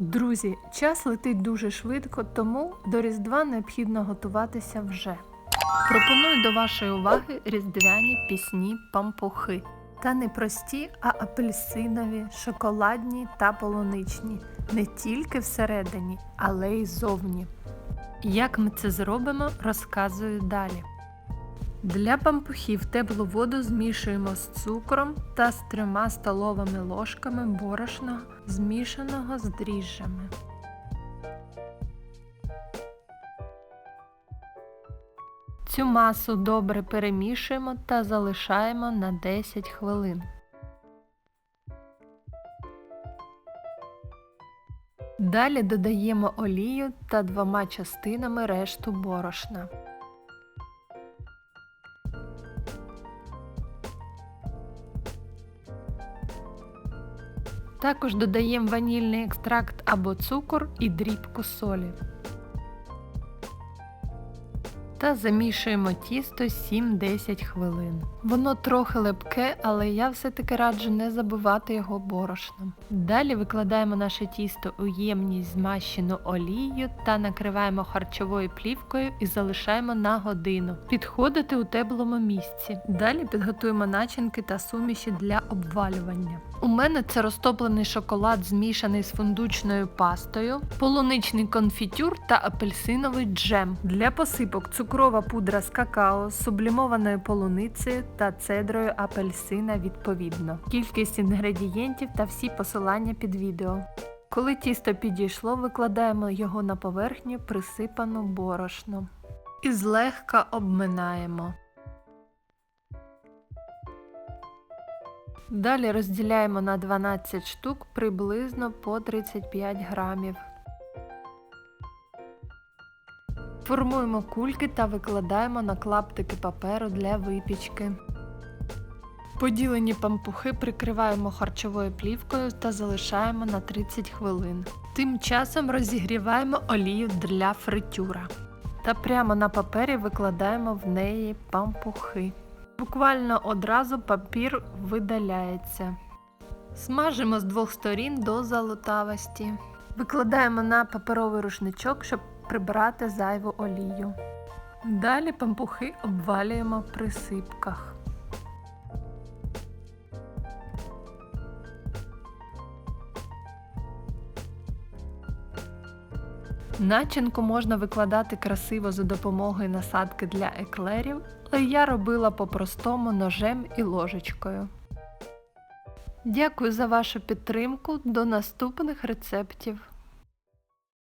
Друзі, час летить дуже швидко, тому до Різдва необхідно готуватися вже. Пропоную до вашої уваги різдвяні пісні пампухи. Та не прості, а апельсинові, шоколадні та полуничні. Не тільки всередині, але й зовні. Як ми це зробимо, розказую далі. Для пампухів теплу воду змішуємо з цукром та з трьома столовими ложками борошна, змішаного з дріжджами. Цю масу добре перемішуємо та залишаємо на 10 хвилин. Далі додаємо олію та двома частинами решту борошна. Також додаємо ванільний екстракт або цукор і дрібку солі. Та замішуємо тісто 7-10 хвилин. Воно трохи лепке, але я все-таки раджу не забивати його борошном. Далі викладаємо наше тісто у ємність змащену олією та накриваємо харчовою плівкою і залишаємо на годину. Підходити у теплому місці. Далі підготуємо начинки та суміші для обвалювання. У мене це розтоплений шоколад, змішаний з фундучною пастою, полуничний конфітюр та апельсиновий джем. Для посипок цукрова пудра з какао, сублімованою полуницею та цедрою апельсина відповідно. Кількість інгредієнтів та всі посилання під відео. Коли тісто підійшло, викладаємо його на поверхню, присипану борошном. І злегка обминаємо. Далі розділяємо на 12 штук приблизно по 35 грамів. Формуємо кульки та викладаємо на клаптики паперу для випічки. Поділені пампухи прикриваємо харчовою плівкою та залишаємо на 30 хвилин. Тим часом розігріваємо олію для фритюра. Та прямо на папері викладаємо в неї пампухи. Буквально одразу папір видаляється. Смажимо з двох сторін до золотавості. Викладаємо на паперовий рушничок, щоб прибрати зайву олію. Далі пампухи обвалюємо в присипках. Начинку можна викладати красиво за допомогою насадки для еклерів, але я робила по-простому ножем і ложечкою. Дякую за вашу підтримку. До наступних рецептів!